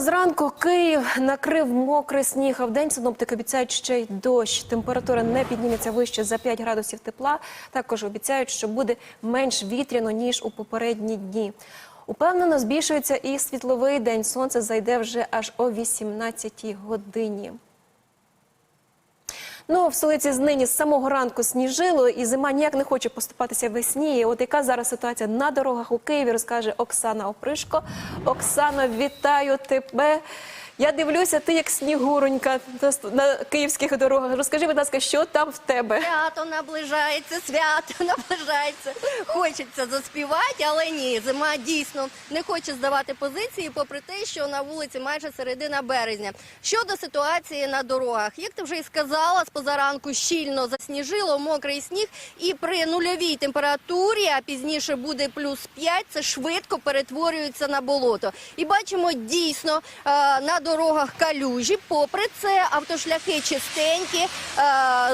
зранку Київ накрив мокрий сніг. А в день синоптики обіцяють ще й дощ. Температура не підніметься вище за 5 градусів тепла. Також обіцяють, що буде менш вітряно ніж у попередні дні. Упевнено, збільшується і світловий день. Сонце зайде вже аж о 18 годині. Ну, в столиці нині з самого ранку сніжило, і зима ніяк не хоче поступатися весні. І От яка зараз ситуація на дорогах у Києві, розкаже Оксана Опришко. Оксано, вітаю тебе. Я дивлюся, ти як снігуронька на- київських дорогах. Розкажи, будь ласка, що там в тебе? Свято наближається, свято наближається. Хочеться заспівати, але ні. Зима дійсно не хоче здавати позиції, попри те, що на вулиці майже середина березня. Щодо ситуації на дорогах, як ти вже і сказала, з позаранку щільно засніжило, мокрий сніг, і при нульовій температурі, а пізніше буде плюс 5, це швидко перетворюється на болото. І бачимо дійсно е, на дорогах калюжі. Попри це, автошляхи чистенькі. Е,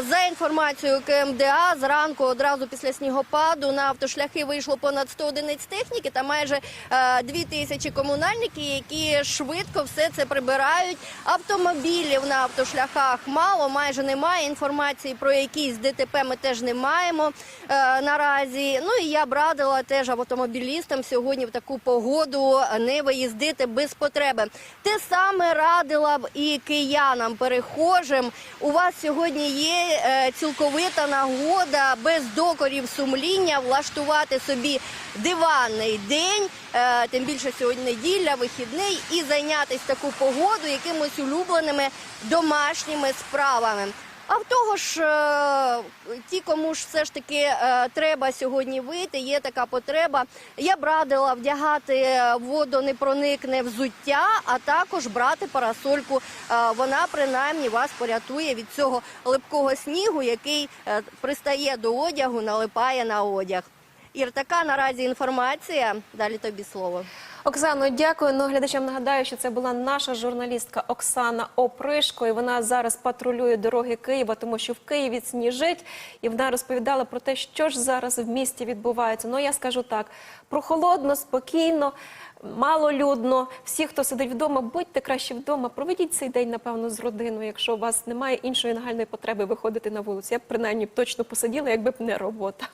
За інформацією КМДА, зранку одразу після снігопаду на автошляхи вийшло понад 100 одиниць техніки та майже е, 2 тисячі комунальників, які швидко все це прибирають. Автомобілів на автошляхах мало, майже немає. Інформації про якісь ДТП ми теж не маємо е, наразі. Ну і я б радила теж автомобілістам сьогодні в таку погоду не виїздити без потреби. Те саме радила б і киянам, перехожим. У вас сьогодні є е, цілковита нагода без докорів сумління влаштувати собі диванний день, е, тим більше сьогодні неділя, вихідний, і зайнятися таку погоду якимось улюбленими домашніми справами. А в того ж, е, ті, кому ж все ж таки е, треба сьогодні вийти, є така потреба. Я б радила вдягати е, водонепроникне взуття, а також брати парасольку. Вона принаймні вас порятує від цього липкого снігу, який пристає до одягу, налипає на одяг. Ір, така наразі інформація. Далі тобі слово. Оксано, дякую. Ну, глядачам нагадаю, що це була наша журналістка Оксана Опришко. І вона зараз патрулює дороги Києва, тому що в Києві сніжить. І вона розповідала про те, що ж зараз в місті відбувається. Ну я скажу так: прохолодно, спокійно, малолюдно. Всі, хто сидить вдома, будьте краще вдома. Проведіть цей день, напевно, з родиною, якщо у вас немає іншої нагальної потреби виходити на вулицю. Я б принаймні точно посиділа, якби б не робота.